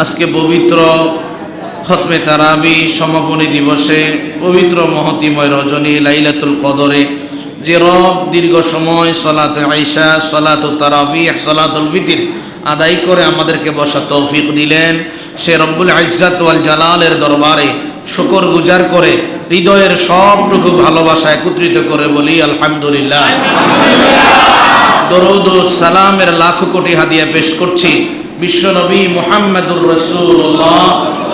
আজকে পবিত্র খতমে তারাবি সমাপনী দিবসে পবিত্র মহতিময় রজনী লাইলাতুল কদরে, যে রব দীর্ঘ সময় সলাত আইসা সলাত তারাবি, সলাতুল ফিতির আদায় করে আমাদেরকে বসা তৌফিক দিলেন। সে রব্বুল আইসাত ওয়াল জালালের দরবারে শুকর গুজার করে হৃদয়ের সবটুকু ভালোবাসা একত্রিত করে বলি, আলহামদুলিল্লাহ। দরুদ সালামের লাখো কোটি হাদিয়া পেশ করছি। বিশ্বনবী মুহাম্মদুর রসুল্লাহ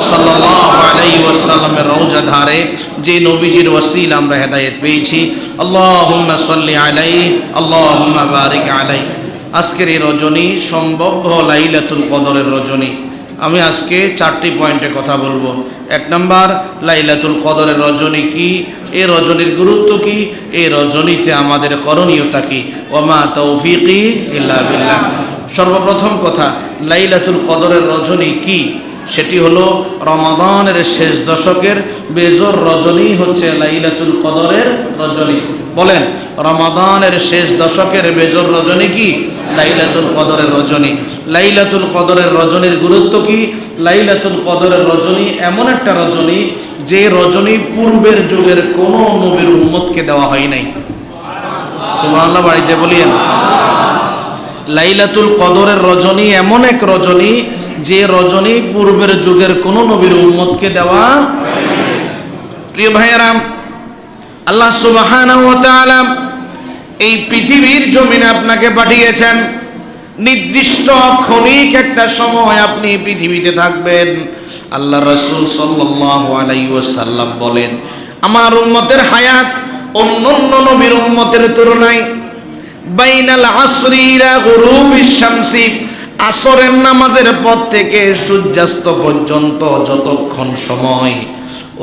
সাল্লাহ আলাই ওয়াসাল্লামের রৌজা ধারে যে নবীজির ওসিল আমরা হেদায়েত পেয়েছি, আল্লাহুম্মা সাল্লি আলাই আল্লাহুম্মা বারিক আলাই আজকের এই রজনী সম্ভব্য লাইলাতুল কদরের রজনী। আমি আজকে চারটি পয়েন্টে কথা বলব। এক নম্বর, লাইলাতুল কদরের রজনী কি? এই রজনীর গুরুত্ব কি? এই রজনীতে আমাদের করণীয়তা কি? ওমা তৌফিকি ইল্লা বিল্লাহ। সর্বপ্রথম কথা লাইলাতুল কদরের রজনী কি? সেটি হলো রমাদানের শেষ দশকের বেজর রজনী হচ্ছে লাইলাতুল কদরের রজনী। বলেন, রমাদানের শেষ দশকের বেজর রজনী কি? লাইলাতুল কদরের রজনী। লাইলাতুল কদরের রজনীর গুরুত্ব কি? লাইলাতুল কদরের রজনী এমন একটা রজনী যে রজনী পূর্বের যুগের কোনো নবীর উম্মতকে দেওয়া হয় নাই। সুবহানাল্লাহ, বাড়িতে বলিয়েন। লাইলাতুল কদরের রজনী এমন এক রজনী যে রজনী পূর্বের যুগের কোন নবীর উম্মতকে দেওয়া প্রিয় ভাইয়েরাম আল্লাহ তাআলা এই পৃথিবীর জমিনে আপনাকে পাঠিয়েছেন। নির্দিষ্ট ক্ষণিক একটা সময় আপনি পৃথিবীতে থাকবেন। আল্লাহ রসুল ওয়াসাল্লাম বলেন, আমার উম্মতের হায়াত অন্য অন্য নবীর উম্মতের তুলনায় বাইনাল আসরিরা গুরুবিশ শামসি। আসরের নামাজের পর থেকে সূর্যাস্ত পর্যন্ত যতক্ষণ সময়,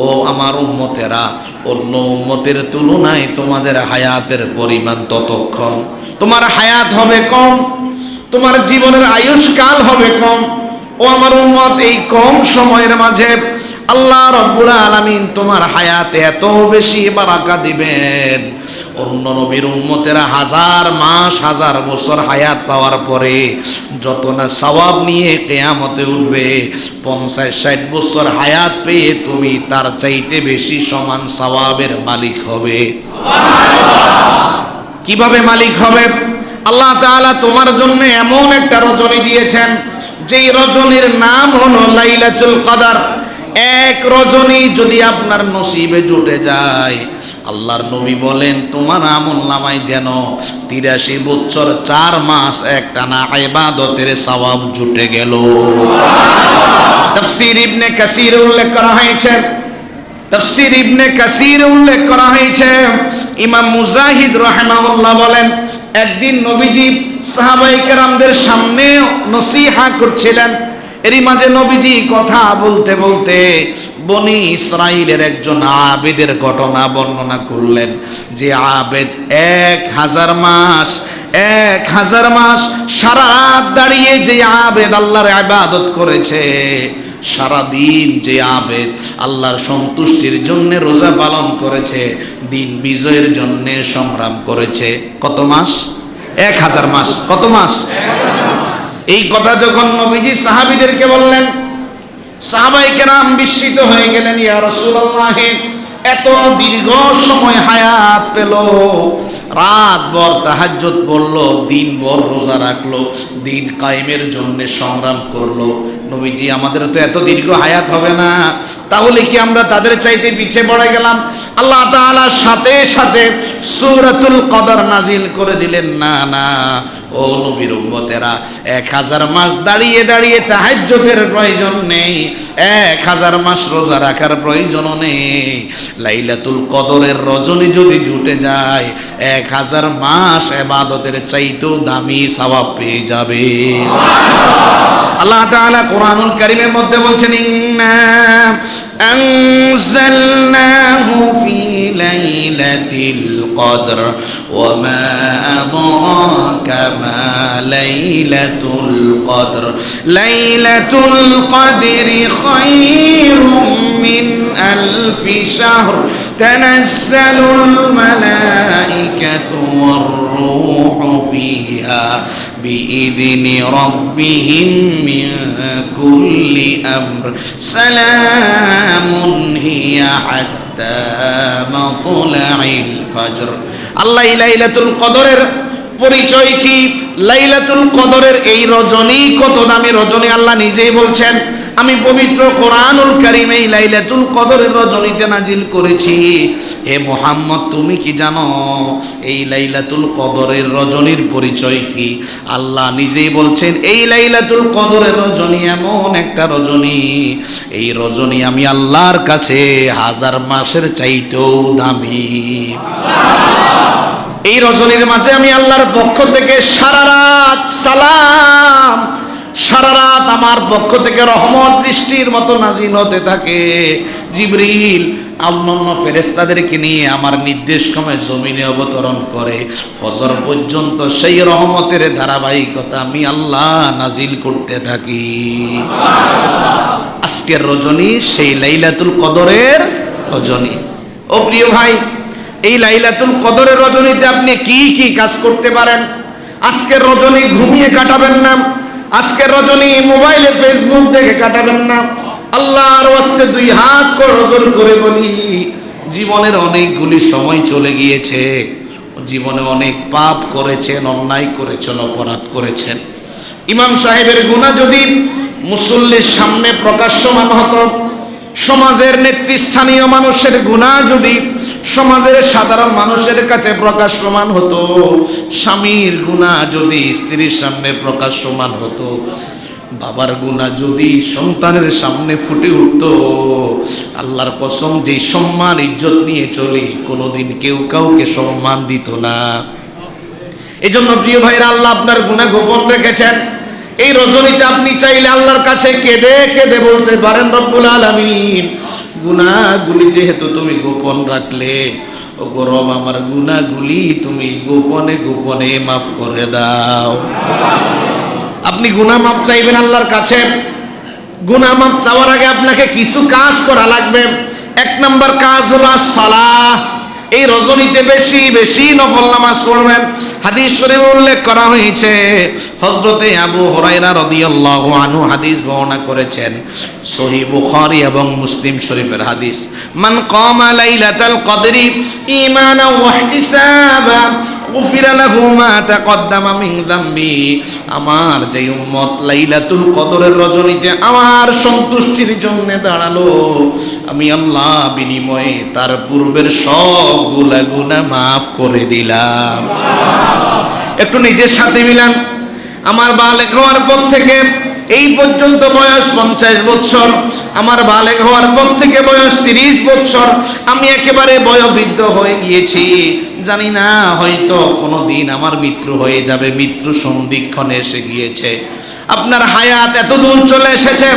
ও আমার উম্মতেরা, অন্য উম্মতের তুলনায় তোমাদের হায়াতের পরিমাণ ততক্ষণ। তোমার হায়াত হবে কম, তোমার জীবনের আয়ুষ্কাল হবে কম। ও আমার উম্মত, এই কম সময়ের মাঝে আল্লাহ রব্বুল আলামিন তোমার হায়াতে এত বেশি বারাকা দিবেন। অন্য নবীর উম্মতেরা হাজার মাস, হাজার বছর হায়াত পাওয়ার পরে যত না সওয়াব নিয়ে কেয়ামতে উঠবে, পঞ্চাশ, ষাট বছর হায়াত পেয়ে তুমি তার চাইতে বেশি সমান সওয়াবের মালিক হবে। কীভাবে মালিক হবে? আল্লাহ তাআলা তোমার জন্য এমন একটা রজনী দিয়েছেন, যেই রজনীর নাম হলো লাইলাতুল কদর। এক রজনী যদি আপনার নসিবে জুটে যায় আল্লাহর নবী বলেন, তোমার আমল নামায় যেন তিরাশি বছর চার মাস একটানা ইবাদতের সওয়াব জুটে গেল। তাফসীর ইবনে কাসির উল্লেখ করা হয়েছে। তাফসীর ইবনে কাসির উল্লেখ করা হয়েছে। ইমাম মুজাহিদ রাহিমাহুল্লাহ বলেন, একদিন নবীজি সাহাবাই কেরামদের সামনে নসিহা করছিলেন। এরই মাঝে নবীজি কথা বলতে বলতে বনি ইসরাইলের একজন আবেদের ঘটনা বর্ণনা করলেন যে আবেদ এক হাজার মাস, এক হাজার মাস সারা রাত দাঁড়িয়ে যে আবেদ আল্লাহর আবাদত করেছে, সারাদিন যে আবেদ আল্লাহর সন্তুষ্টির জন্য রোজা পালন করেছে, দিন বিজয়ের জন্য সংগ্রাম করেছে। কত মাস? এক হাজার মাস। কত মাস? এই কথা যখন নবীজি সাহাবিদেরকে বললেন সাহাবাই কেরাম বিস্মিত হয়ে গেলেন, ইয়া রাসূলুল্লাহ, এত দীর্ঘ সময় হায়াত পেল। রাত ভর তাহাজ্জুদ পড়ল, দিন ভর রোজা রাখল, দিন কায়েমের জন্য সংগ্রাম করল। নবীজি, আমাদের তো এত দীর্ঘ হায়াত হবে না। তাহলে কি আমরা তাদের চাইতে পিছে পড়ে গেলাম? আল্লাহ তাআলা সাথে সাথে সূরাতুল কদর নাজিল করে দিলেন, না না, ও নবীর উম্মতেরা, এক হাজার মাস দাঁড়িয়ে দাঁড়িয়ে তাহাজ্জুদের প্রয়োজন নেই। এক হাজার মাস রোজা রাখার প্রয়োজন নেই। লাইলাতুল কদরের রজনী যদি জুটে যায়, এক হাজার মাস এবাদতের চাইতেও দামি সওয়াব পেয়ে যাবে। আল্লাহ তাআলা কোরআনুল কারীমের মধ্যে বলছেন ইন্না أنزلناه في ليلة القدر وما أدراك ما ليلة القدر ليلة القدر خير من ألف شهر تنزل الملائكة والروح فيها بإذن ربهم من كل أمر سلام هي حتى مطلع الفجر আল্লাহ লাইলাতুল কদরের পরিচয় কি লাইলাতুল কদরের এই রজনী কত দামি রজনী আল্লাহ নিজেই বলছেন আমি পবিত্র কোরআনুল কারিম এই লাইলাতুল কদরের রজনীতে নাজিল করেছি। হে মোহাম্মদ, তুমি কি জানো এই লাইলাতুল কদরের রজনীর পরিচয় কি? আল্লাহ নিজেই বলছেন, এই লাইলাতুল কদরের রজনী এমন একটা রজনী। এই রজনী আমি আল্লাহর কাছে হাজার মাসের চাইতেও দামি। এই রজনীর মাঝে আমি আল্লাহর পক্ষ থেকে সারা আমার পক্ষ থেকে রহমত বৃষ্টির মতো নাজিল হতে থাকে। জিবরিল অন্যান্য ফেরেস্তাদেরকে নিয়ে আমার নির্দেশ ক্রমে জমিনে অবতরণ করে। ফজর পর্যন্ত সেই রহমতের ধারাবাহিকতা আমি আল্লাহ নাজিল করতে থাকি। আজকের রজনী সেই লাইলাতুল কদরের রজনী। ও প্রিয় ভাই, এই লাইলাতুল কদরের রজনীতে আপনি কি কি কাজ করতে পারেন? আজকের রজনী ঘুমিয়ে কাটাবেন না। আজকের রজনী মোবাইলে ফেসবুক দেখে কাটাবেন না। আল্লাহর ওয়াস্তে দুই হাত করজোর করে বলি, জীবনের অনেকগুলি সময় চলে গিয়েছে। জীবনে অনেক পাপ করেছেন, অন্যায় করেছেন, অপরাধ করেছেন। ইমাম সাহেবের গুণা যদি মুসল্লির সামনে প্রকাশ্যমান হতো, সমাজের নেতৃস্থানীয় মানুষের গুণা যদি সমাজের সাধারণ মানুষের কাছে প্রকাশ্যমান হতো। স্বামীর গুণা যদি স্ত্রীর সামনে প্রকাশ্যমান হতো, বাবার গুণা যদি সন্তানের সামনে ফুটে উঠত, আল্লাহর কসম যেই সম্মান, ইজ্জত নিয়ে চলি, কোনোদিন কেউ কাউকে সম্মান দিত না। এই জন্য প্রিয় ভাইরা আল্লাহ আপনার গুণা গোপন রেখেছেন। এই রজনীতে আপনি চাইলে আল্লাহর কাছে কেঁদে কেঁদে বলতে পারেন, রব্বুল আলামিন গুণাগুলি যেহেতু তুমি গোপন রাখলে ও গরম আমার গুণাগুলি তুমি গোপনে গোপনে মাফ করে দাও। আপনি গুণা মাপ চাইবেন আল্লাহর কাছে। গুণা মাপ চাওয়ার আগে আপনাকে কিছু কাজ করা লাগবে। এক নম্বর কাজ হলো সালাহ এই রজনীতে বেশি বেশি নফল নামাজ পড়বেন। হাদিস শরীফে উল্লেখ করা হয়েছে, হযরতে আবু হুরায়রা রাদিয়াল্লাহু আনহু হাদিস বর্ণনা করেছেন। সহিহ বুখারী এবং মুসলিম শরীফের হাদিস। মান কামা লাইলাতাল কদরি ঈমানাও ওয়া ইহতিসাবা আমার যে উম্মত লাইলাতুল কদরের রজনীতে আমার সন্তুষ্টির জন্য দাঁড়াল, আমি আল্লাহ বিনিময়ে তার পূর্বের সবগুলা গুনা মাফ করে দিলাম। একটু নিজের সাথে মিলান। আমার বালেক হওয়ার পর থেকে এই পর্যন্ত বয়স পঞ্চাশ বছর। আমার বালেক হওয়ার পর থেকে বয়স তিরিশ বছর। আমি একেবারে বয়োবৃদ্ধ হয়ে গিয়েছি। জানি না, হয়তো কোনো দিন আমার মৃত্যু হয়ে যাবে, মৃত্যু সন্ধিক্ষণে এসে গিয়েছে। আপনার হায়াত এত দূর চলে এসেছে,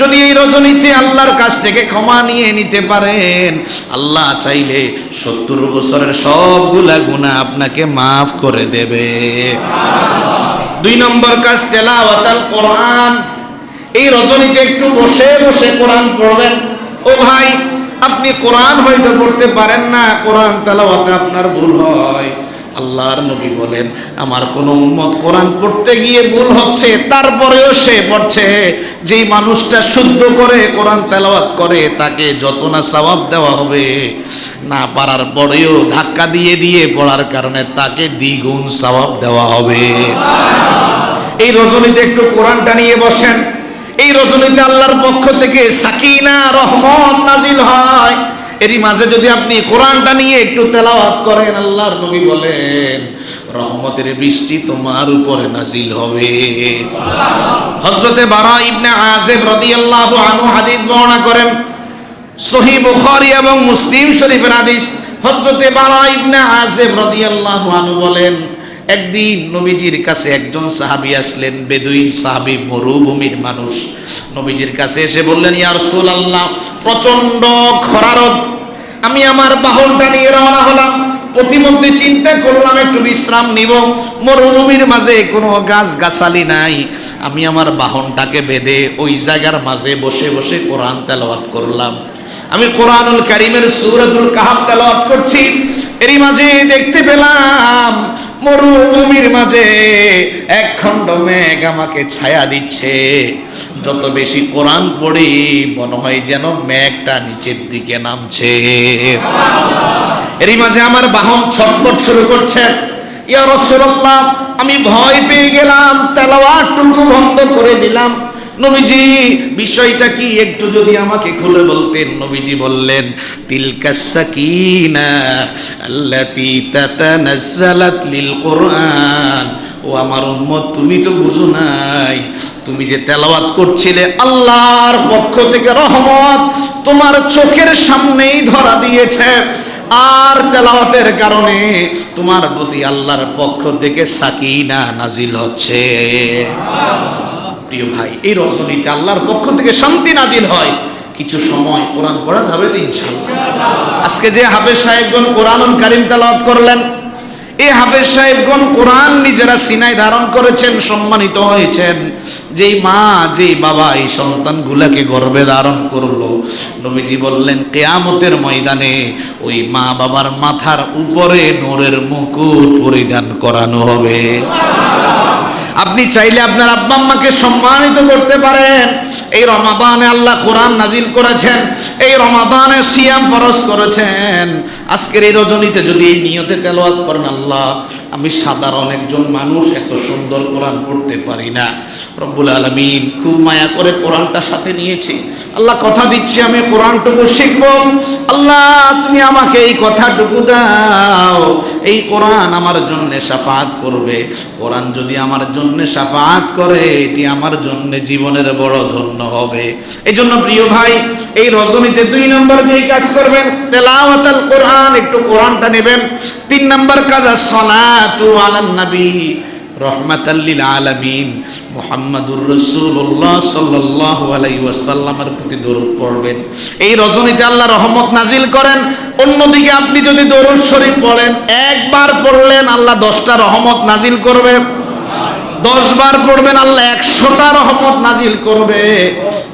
যদি এই রজনীতে আল্লাহর কাছ থেকে ক্ষমা নিয়ে নিতে পারেন, আল্লাহ চাইলে সত্তর বছরের সবগুলা গুণা আপনাকে মাফ করে দেবে। দুই নম্বর কাজ তেলাওয়াতাল কোরআন। এই রজনীতে একটু বসে বসে কোরআন পড়বেন। ও ভাই, আপনি কোরআন হয়তো পড়তে পারেন না, কোরআন তেলাওয়াতে আপনার ভুল হয়। আল্লাহর নবী বলেন, আমার কোন উম্মত কোরআন পড়তে গিয়ে ভুল হচ্ছে, তারপরেও সে পড়ছে। যেই মানুষটা শুদ্ধ করে কোরআন তেলাওয়াত করে, তাকে যত না সওয়াব দেওয়া হবে, না পারার পরেও ধাক্কা দিয়ে দিয়ে পড়ার কারণে তাকে দ্বিগুণ সওয়াব দেওয়া হবে। এই রজনীতে একটু কোরআনটা নিয়ে বসেন। এই রজনীতে আল্লাহর পক্ষ থেকে সাকিনা রহমত নাজিল হয়। এরই মাঝে যদি আপনি কোরআনটা নিয়ে একটু তেলাওয়াত করেন, আল্লাহর নবী বলেন, রহমতের বৃষ্টি তোমার উপরে নাজিল হবে। হযরতে বারা ইবনে আযিব রাদিয়াল্লাহু আনহু হাদিস বর্ণনা করেন, সহিহ বুখারী এবং মুসলিম শরীফের হাদিস। হযরতে বারা ইবনে আযিব রাদিয়াল্লাহু আনহু বলেন একদিন নবীজির কাছে একজন সাহাবি আসলেন, বেদুইন সাহাবী, মরুভূমির মানুষ। নবীজির কাছে এসে বললেন, ইয়া রাসূলুল্লাহ প্রচণ্ড খরারদ আমি আমার বাহনটা নিয়ে রওনা হলাম। প্রতিমধ্যে চিন্তা করলাম, একটু বিশ্রাম নিব। মরুভূমির মাঝে কোনো গাছ গাছালি নাই। আমি আমার বাহনটাকে বেঁধে ওই জায়গার মাঝে বসে বসে কোরআন তেলাওয়াত করলাম। আমি কোরআনুল কারিমের সূরাতুল কাহাফ তেলাওয়াত করছি। এরই মাঝে দেখতে পেলাম মরুভূমির মাঝে এক খণ্ড মেঘ আমাকে ছায়া দিচ্ছে। যত বেশি কোরআন পড়ি, মনে হয় যেন মেঘটা নিচের দিকে নামছে। এরই মাঝে আমার বাহন ছটপট শুরু করছে। ইয়া রাসূলুল্লাহ, আমি ভয় পেয়ে গেলাম, তেলাওয়াতটুকু বন্ধ করে দিলাম। নবীজি, বিষয়টা কি একটু যদি আমাকে খুলে বলতেন? নবীজি বললেন সাকিনা আল্লাতী তাতানাজ্জালাত লিল কোরআন। ও আমার উম্মত, তুমি তো বুঝো নাই। তুমি যে তেলাওয়াত করছিলে আল্লাহর পক্ষ থেকে রহমত, তোমার চোখের সামনেই ধরা দিয়েছে। আর তেলাওয়াতের কারণে তোমার প্রতি আল্লাহর পক্ষ থেকে সাকিনা নাজিল হচ্ছে। প্রিয় ভাই, এই রজনীতে আল্লাহর পক্ষ থেকে শান্তি নাজিল হয়। কিছু সময় কোরআন পড়া যাবে তো ইনশাআল্লাহ। আজকে যে হাফেজ সাহেবগণ কোরআন কারিম তেলাওয়াত করলেন, এই হাফেজ সাহেবগণ কোরআন নিজেরা সিনায় ধারণ করেছেন, সম্মানিত হয়েছেন। যেই মা, যেই বাবা এই সন্তানগুলাকে গর্বে ধারণ করল, নবীজি বললেন, কেয়ামতের ময়দানে ওই মা বাবার মাথার উপরে নোরের মুকুট পরিধান করানো হবে। আপনি চাইলে আপনার আব্বা আম্মাকে সম্মানিত করতে পারেন। এই রমাদানে আল্লাহ কোরআন নাজিল করেছেন, এই রমাদানে সিয়াম ফরজ করেছেন। আজকের এই রজনীতে যদি এই নিয়তে তেলোয়াত করেন আল্লাহ আমি সাধারণ একজন মানুষ, এত সুন্দর কোরআন পড়তে পারি না। রব্বুল আলমিন খুব মায়া করে কোরআনটা সাথে নিয়েছি। আল্লাহ কথা দিচ্ছি, আমি কোরআনটুকু শিখব। আল্লাহ, তুমি আমাকে এই কথাটুকু দাও। এই কোরআন আমার জন্য সাফাত করবে। কোরআন যদি আমার জন্য সাফাত করে, এটি আমার জন্য জীবনের বড় ধন্য হবে। এই জন্য প্রিয় ভাই, এই রজনীতে দুই নম্বর যেই কাজ করবেন। তেলাওয়াতাল কোরআন, একটু কোরআনটা নেবেন। তিন নম্বর কাজ সালাতু এই রজনীতে আল্লাহ রহমত নাজিল করেন। অন্যদিকে আপনি যদি দরুদ শরীফ পড়েন, একবার পড়লেন আল্লাহ দশটা রহমত নাজিল করবে। দশ বার পড়বেন আল্লাহ একশোটা রহমত নাজিল করবে।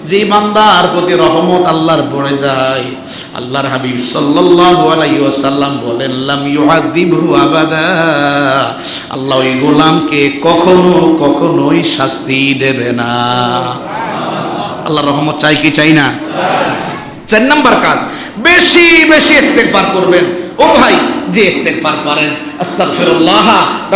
যে বান্দার প্রতি রহমত আল্লাহর পড়ে যায়, আল্লাহর হাবিব সাল্লাল্লাহু আলাইহি ওয়াসাল্লাম বলেন, লাম ইউআযিবহু আবাদা। আল্লাহ ওই গোলামকে কখনো, কখনোই শাস্তি দেবে না। আল্লাহর রহমত চাই কি চাই না? চার নাম্বার কাজ, বেশি বেশি ইস্তেগফার করবেন। ও ভাই, যে ইস্তেগফার পারেন আস্তাগফিরুল্লাহ,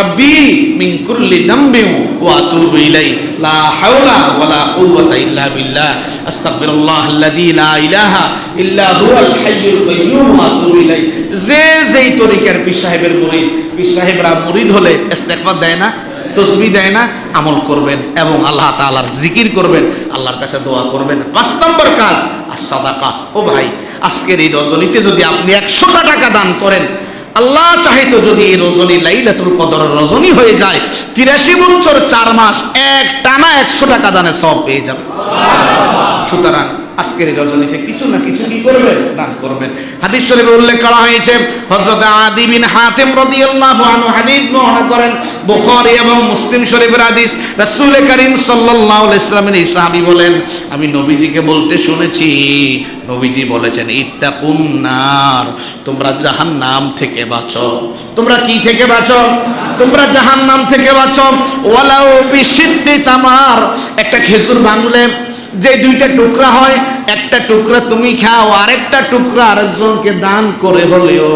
রাব্বি মিন কুল্লি যামবিন ওয়া আতুবু ইলাই লা হাওলা ওয়ালা কুওয়াতা ইল্লা বিল্লাহ, আস্তাগফিরুল্লাহ আল্লাযী লা ইলাহা ইল্লা হুয়াল হাইয়ুল কাইয়্যুম ওয়া আতুবু ইলাই যে যেই তরিকার পীর সাহেবের মুরিদ, পীর সাহেবরা মুরিদ হলে ইস্তেগফার দেয় না, তসবি দেয় না, আমল করবেন এবং আল্লাহ তাআলার জিকির করবেন, আল্লাহর কাছে দোয়া করবেন। পাঁচ নম্বর কাজ আর সাদাকা ও ভাই আজকের এই রজনীতে যদি আপনি একশোটা টাকা দান করেন, আল্লাহ চাহিত যদি এই রজনী লাইলাতুল কদর রজনী হয়ে যায়, তিরাশি বছর, চার মাস, এক টানা একশো টাকা দানে সব পেয়ে যাবে সুতরাং আজকের রজনীতে কিছু না কিছু কি করবেন? দান করবেন। হাদিস শরীফে উল্লেখ করা হয়েছে, হযরত আদি বিন হাতিম রাদিয়াল্লাহু আনহু হাদিস বর্ণনা করেন। বুখারী এবং মুসলিম শরীফের হাদিস রাসূল করিম সাল্লাল্লাহু আলাইহি সাল্লামের এই সাহাবী বলেন, আমি নবীজিকে বলতে শুনেছি, নবীজি বলেছেন, ইত্তাকুন নার, তোমরা জাহান্নাম থেকে বাঁচো। তোমরা কি থেকে বাঁচো? তোমরা জাহান্নাম থেকে বাঁচো। ওয়ালাউ বিশিদ্দি তামার, একটা খেজুর ভাঙলে যে দুইটা টুকরা হয়, একটা টুকরা তুমি খাও, আরেকটা টুকরা আরেকজনকে দান করে হলেও,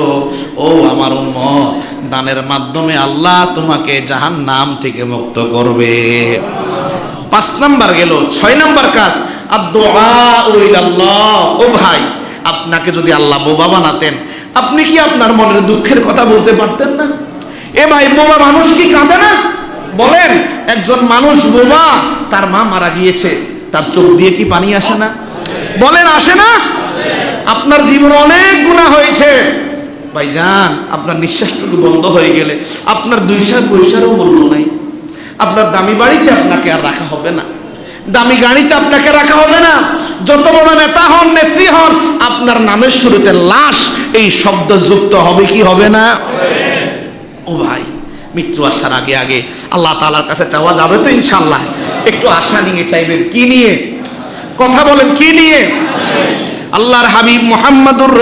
ও আমার উম্মত, দানের মাধ্যমে আল্লাহ তোমাকে জাহান নাম থেকে মুক্ত করবে। পাঁচ নাম্বার গেল, ছয় নাম্বার কাজ ও ভাই, আপনাকে যদি আল্লাহ বোবা বানাতেন, আপনি কি আপনার মনের দুঃখের কথা বলতে পারতেন না? এ ভাই, বোবা মানুষ কি কাঁদে না? বলেন, একজন মানুষ বোবা, তার মা মারা গিয়েছে। তার চোখ দিয়ে কি পানি আসে না? বলেন, আসে না? আপনার জীবনে অনেক গুণা হয়েছে। ভাইজান, আপনার নিঃশ্বাসটুকু বন্ধ হয়ে গেলে আপনার দুইশা পয়সারও মূল্য নাই। আপনার দামি বাড়িতে আপনাকে আর রাখা হবে না। দামি গাড়িতে আপনাকে রাখা হবে না। যত বড় নেতা হন, নেত্রী হন, আপনার নামের শুরুতে লাশ, এই শব্দ যুক্ত হবে কি হবে না? ও ভাই, মৃত্যু আসার আগে আগে আল্লাহ তালার কাছে চাওয়া যাবে তো ইনশাল্লাহ একটু আশা নিয়ে চাইবেন। কি নিয়ে? কথা বলেন, কি নিয়ে? আল্লাহর হাবিব মুহাম্মদুর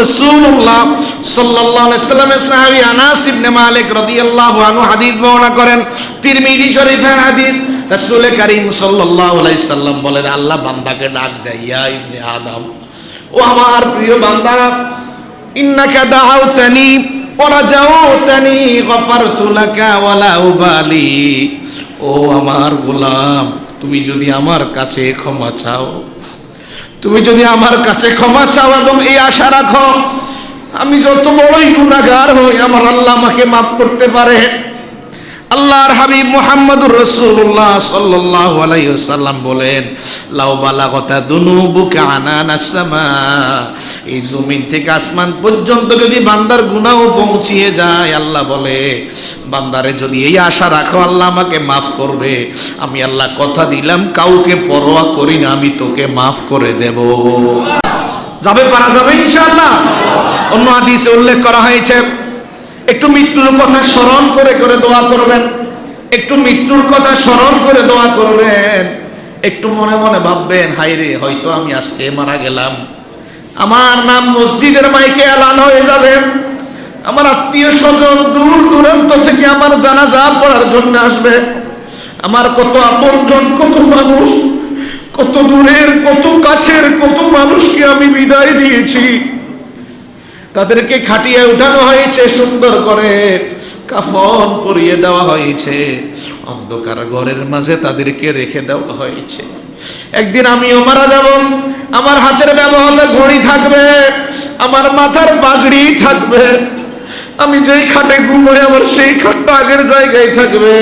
আলাইহি সাল্লামের সাহাবী আনাস ইবনে মালিক রাদিয়াল্লাহু আনহু হাদিস বর্ণনা করেন। তিরমিজি শরীফের হাদিস রাসূল করিম সাল্লাল্লাহু আলাইহি সাল্লাম বলেন, আল্লাহ বান্দাকে ডাক দেয়, ইয়া ইবনে আদম। ও আমার প্রিয় বান্দারা, ইন্নাকা দাআউতানি ওরাজাউতানি গফারতু লাকা ওয়ালা উবালি। ও আমার গোলাম তুমি যদি আমার কাছে ক্ষমা চাও, তুমি যদি আমার কাছে ক্ষমা চাও এবং এই আশা রাখো, আমি যত বড়ই গুণাগার হই, আমার আল্লাহ আমাকে মাফ করতে পারে। আল্লাহর হাবিব মুহাম্মদুর সাল্লাল্লাহু আলাইহি ওয়াসাল্লাম বলেন, লাউ বালাগতা দুনুবুকা আনানাস সামা এই জমিন থেকে আসমান পর্যন্ত যদি বান্দার গুনাহও পৌঁছিয়ে যায়, আল্লাহ বলে, বান্দারে যদি এই আশা রাখো, আল্লাহ আমাকে মাফ করবে। আমি আল্লাহ কথা দিলাম, কাউকে পরোয়া করি না, আমি তোকে মাফ করে দেব। যাবে, পারা যাবে ইনশাআল্লাহ। অন্য হাদিসে উল্লেখ করা হয়েছে একটু মৃত্যুর কথা স্মরণ করে করে দোয়া করবেন। একটু মৃত্যুর কথা স্মরণ করে দোয়া করবেন। একটু মনে মনে ভাববেন হাইরে হয়তো আমি আজকে মারা গেলাম। আমার নাম মসজিদের মাইকে এলান হয়ে যাবে। আমার আত্মীয় স্বজন দূর দূরান্ত থেকে আমার জানাজা পড়ার জন্য আসবে। আমার কত আপনজন, কত মানুষ, কত দূরের, কত কাছের, কত মানুষকে আমি বিদায় দিয়েছি। তাদেরকে খাটিয়ে উঠানো হয়েছে, সুন্দর করে কাফন পরিয়ে দেওয়া হয়েছে। অন্ধকার ঘরের মাঝে তাদেরকে রেখে দেওয়া হয়েছে। একদিন আমিও মারা যাব, আমার হাতের ব্যবহারে ঘড়ি থাকবে, আমার মাথার পাগড়ি থাকবে, আমি যেই খাটে ঘুমোই আমার সেই খাটটা আগের জায়গায় থাকবে।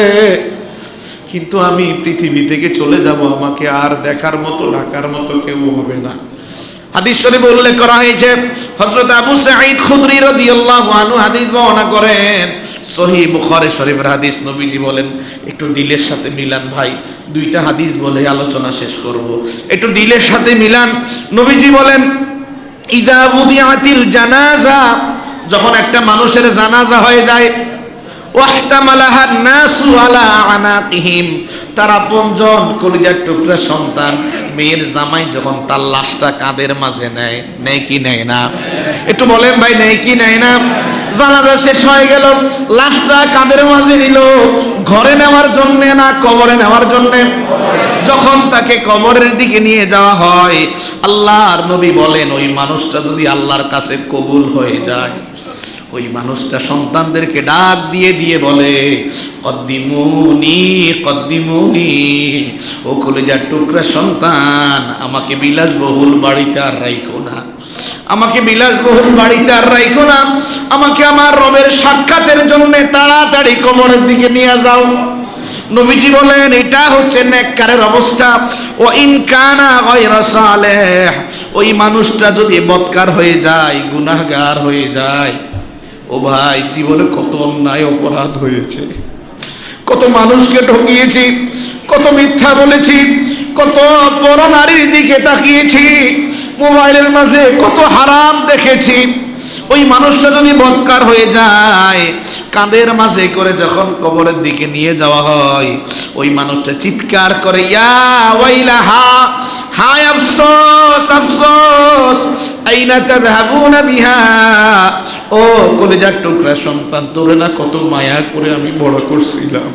কিন্তু আমি পৃথিবী থেকে চলে যাব, আমাকে আর দেখার মতো, ঢাকার মতো কেউ হবে না। হাদিস শরীফে উল্লেখ করা হয়েছে, হযরত আবু সাঈদ খুদরি রাদিয়াল্লাহু আনহু হাদিস বর্ণনা করেন। সহি বুখারী শরীফের হাদিস নবীজি বলেন, একটু দিলের সাথে মিলান ভাই, দুইটা হাদিস বলে আলোচনা শেষ করব। একটু দিলের সাথে মিলান, নবীজি বলেন, ইদা উদিয়াতিল জানাজা। যখন একটা মানুষের জানাজা হয়ে যায় ওয়াহতামালাহা নাসু তারা পঞ্জন কলিজার টুকরা সন্তান, মেয়ের জামাই যখন তার লাশটা কাঁধের মাঝে নেয় নেয় কি নেয় না? একটু বলেন ভাই, নেয় কি নেয় না? জানাজা শেষ হয়ে গেল, লাশটা কাঁধের মাঝে নিল। ঘরে নেওয়ার জন্য না, কবরে নেওয়ার জন্য? যখন তাকে কবরের দিকে নিয়ে যাওয়া হয়, আল্লাহর নবী বলেন, ওই মানুষটা যদি আল্লাহর কাছে কবুল হয়ে যায় ওই মানুষটা সন্তানদেরকে ডাক দিয়ে দিয়ে বলে, কদ্দিমুনি কদ্দিমুনি, ও কলেজার টুকরা সন্তান, আমাকে বিলাসবহুল বাড়িতে আর রাইখো না। আমাকে বিলাসবহুল বাড়িতে আর রাইখো না। আমাকে আমার রবের সাক্ষাতের জন্য তাড়াতাড়ি কবরের দিকে নিয়ে যাও। নবীজি বলেন, এটা হচ্ছে নেককারের অবস্থা। ও ইনকানা গায়রা সালেহ, ওই মানুষটা যদি বদকার হয়ে যায়, গুনাহগার হয়ে যায় ও ভাই, জীবনে কত অন্যায় অপরাধ হয়েছে। কত মানুষকে ঠকিয়েছি, কত মিথ্যা বলেছি, কত বড় নারীর দিকে তাকিয়েছি, মোবাইলের মাঝে কত হারাম দেখেছি। ওই মানুষটা যদি বৎকার হয়ে যায়, কাঁধের মাঝে করে যখন কবরের দিকে নিয়ে যাওয়া হয়, ওই মানুষটা চিৎকার করে, ইয়া ওয়াইলা হা হায় আফসোস আফসোস, আইনা তাযহাবুনা বিহা? ও, কলেজার টুকরা সন্তান, তোরে না কত মায়া করে আমি বড় করছিলাম।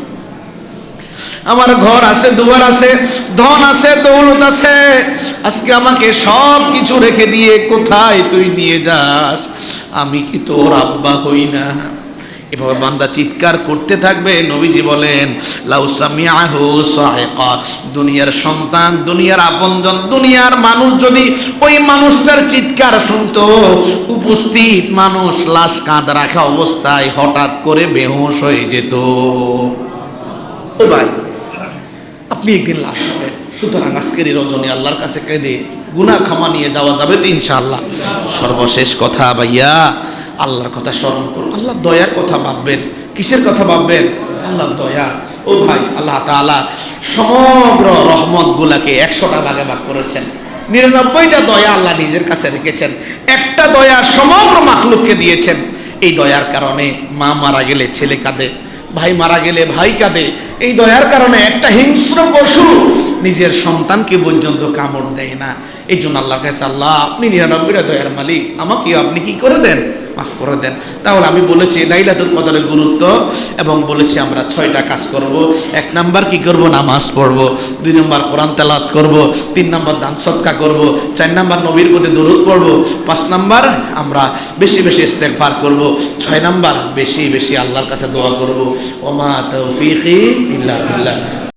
আমার ঘর আছে, দুয়ার আছে, ধন আছে, দৌলত আছে। আজকে আমাকে সব কিছু রেখে দিয়ে কোথায় তুই নিয়ে যাস? আমি কি তোর আব্বা হই না? এভাবে বান্দা চিৎকার করতে থাকবে, নবীজি বলেন দুনিয়ার সন্তান, দুনিয়ার আপনজন, দুনিয়ার মানুষ যদি ওই মানুষটার চিৎকার শুনতো, উপস্থিত মানুষ লাশ কাঁধ রাখা অবস্থায় হঠাৎ করে বেহুশ হয়ে যেত। ও ভাই, আপনি একদিন লাশ হবেন সুতরাং আজকের এই রজনী আল্লাহর কাছে কেঁদে গুনা ক্ষমা নিয়ে যাওয়া যাবে তো ইনশাআল্লাহ। সর্বশেষ কথা ভাইয়া আল্লাহর কথা স্মরণ করুন। আল্লাহ দয়ার কথা ভাববেন। কিসের কথা ভাববেন? আল্লাহ দয়া। ও ভাই, আল্লাহ তাআলা সমগ্র রহমত গুলাকে একশোটা ভাগে ভাগ করেছেন। নিরানব্বইটা দয়া আল্লাহ নিজের কাছে রেখেছেন। একটা দয়া সমগ্র মাখলুককে দিয়েছেন। এই দয়ার কারণে মা মারা গেলে ছেলে কাঁদে, ভাই মারা গেলে ভাই কাঁদে। এই দয়ার কারণে একটা হিংস্র পশু নিজের সন্তানকে পর্যন্ত কামড় দেয় না। এই জন্য আল্লাহর কাছে আল্লাহ, আপনি নিরানব্বইটা দয়ার মালিক। আমাকে আপনি কি করে দেন? মাফ করে দেন। তাহলে আমি বলেছি লাইলাতুল কদরের গুরুত্ব এবং বলেছি আমরা ছয়টা কাজ করব। এক নাম্বার কি করব? নামাজ পড়ব। দুই নাম্বার কোরআন তেলাত করব। তিন নাম্বার দান সৎকা করব। চার নাম্বার নবীর প্রতি দরুদ পড়ব। পাঁচ নাম্বার আমরা বেশি বেশি ইস্তেগফার করব। ছয় নাম্বার বেশি বেশি আল্লাহর কাছে দোয়া করব। ওমা তৌফিকি ইল্লা বিল্লাহ।